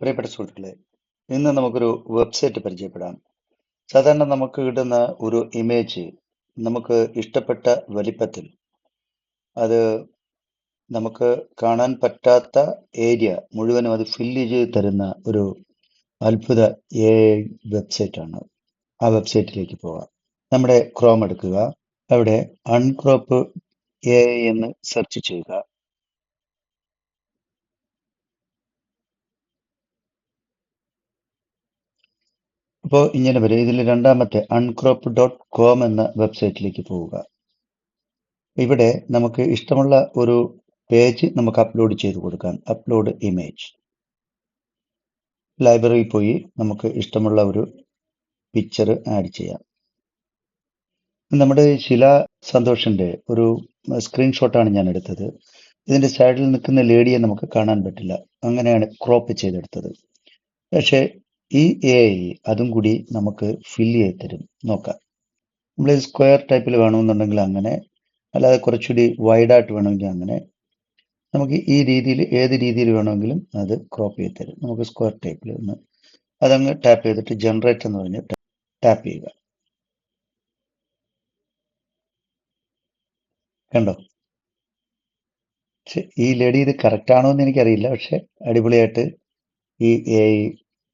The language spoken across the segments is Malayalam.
പ്രിയപ്പെട്ട സുഹൃത്തുക്കളെ ഇന്ന് നമുക്കൊരു വെബ്സൈറ്റ് പരിചയപ്പെടാം. സാധാരണ നമുക്ക് കിട്ടുന്ന ഒരു ഇമേജ് നമുക്ക് ഇഷ്ടപ്പെട്ട വലിപ്പത്തിൽ അത് നമുക്ക് കാണാൻ പറ്റാത്ത ഏരിയ മുഴുവനും അത് ഫില്ല് ചെയ്ത് തരുന്ന ഒരു അത്ഭുത എ വെബ്സൈറ്റാണ് ആ വെബ്സൈറ്റിലേക്ക് പോകാം. നമ്മുടെ ക്രോം എടുക്കുക. അവിടെ അൺക്രോപ്പ് എ എന്ന് സെർച്ച് ചെയ്യുക. അപ്പോൾ ഇങ്ങനെ വരും. ഇതിൽ രണ്ടാമത്തെ അൺക്രോപ്പ് ഡോട്ട് കോം എന്ന വെബ്സൈറ്റിലേക്ക് പോവുക. ഇവിടെ നമുക്ക് ഇഷ്ടമുള്ള ഒരു പേജ് നമുക്ക് അപ്ലോഡ് ചെയ്ത് കൊടുക്കാം. അപ്ലോഡ് ഇമേജ് ലൈബ്രറിയിൽ പോയി നമുക്ക് ഇഷ്ടമുള്ള ഒരു പിക്ചർ ആഡ് ചെയ്യാം. നമ്മുടെ ശില സന്തോഷിന്റെ ഒരു സ്ക്രീൻഷോട്ടാണ് ഞാൻ എടുത്തത്. ഇതിന്റെ സൈഡിൽ നിൽക്കുന്ന ലേഡിയെ നമുക്ക് കാണാൻ പറ്റില്ല. അങ്ങനെയാണ് ക്രോപ്പ് ചെയ്തെടുത്തത്. പക്ഷേ ഈ എ ഐ അതും കൂടി നമുക്ക് ഫില്ല് ചെയ്ത് തരും. നോക്കാം. നമ്മൾ സ്ക്വയർ ടൈപ്പിൽ വേണമെന്നുണ്ടെങ്കിൽ അങ്ങനെ അല്ലാതെ കുറച്ചുകൂടി വൈഡായിട്ട് വേണമെങ്കിൽ അങ്ങനെ നമുക്ക് ഈ രീതിയിൽ ഏത് രീതിയിൽ വേണമെങ്കിലും അത് ക്രോപ്പ് ചെയ്ത് തരും. നമുക്ക് സ്ക്വയർ ടൈപ്പിൽ ഒന്ന് അതങ്ങ് ടാപ്പ് ചെയ്തിട്ട് ജനറേറ്റ് എന്ന് പറഞ്ഞ് ടാപ്പ് ചെയ്യുക. കണ്ടോ? ഈ ലേഡി ഇത് കറക്റ്റ് ആണോ എന്ന് എനിക്കറിയില്ല. പക്ഷെ അടിപൊളിയായിട്ട് ഈ എ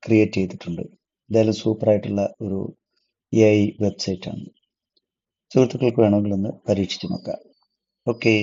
ക്രിയേറ്റ് ചെയ്തിട്ടുണ്ട്. എന്തായാലും സൂപ്പർ ആയിട്ടുള്ള ഒരു എ ഐ വെബ്സൈറ്റ് ആണ്. സുഹൃത്തുക്കൾക്ക് വേണമെങ്കിൽ ഒന്ന് പരീക്ഷിച്ച് നോക്കാം. ഓക്കെ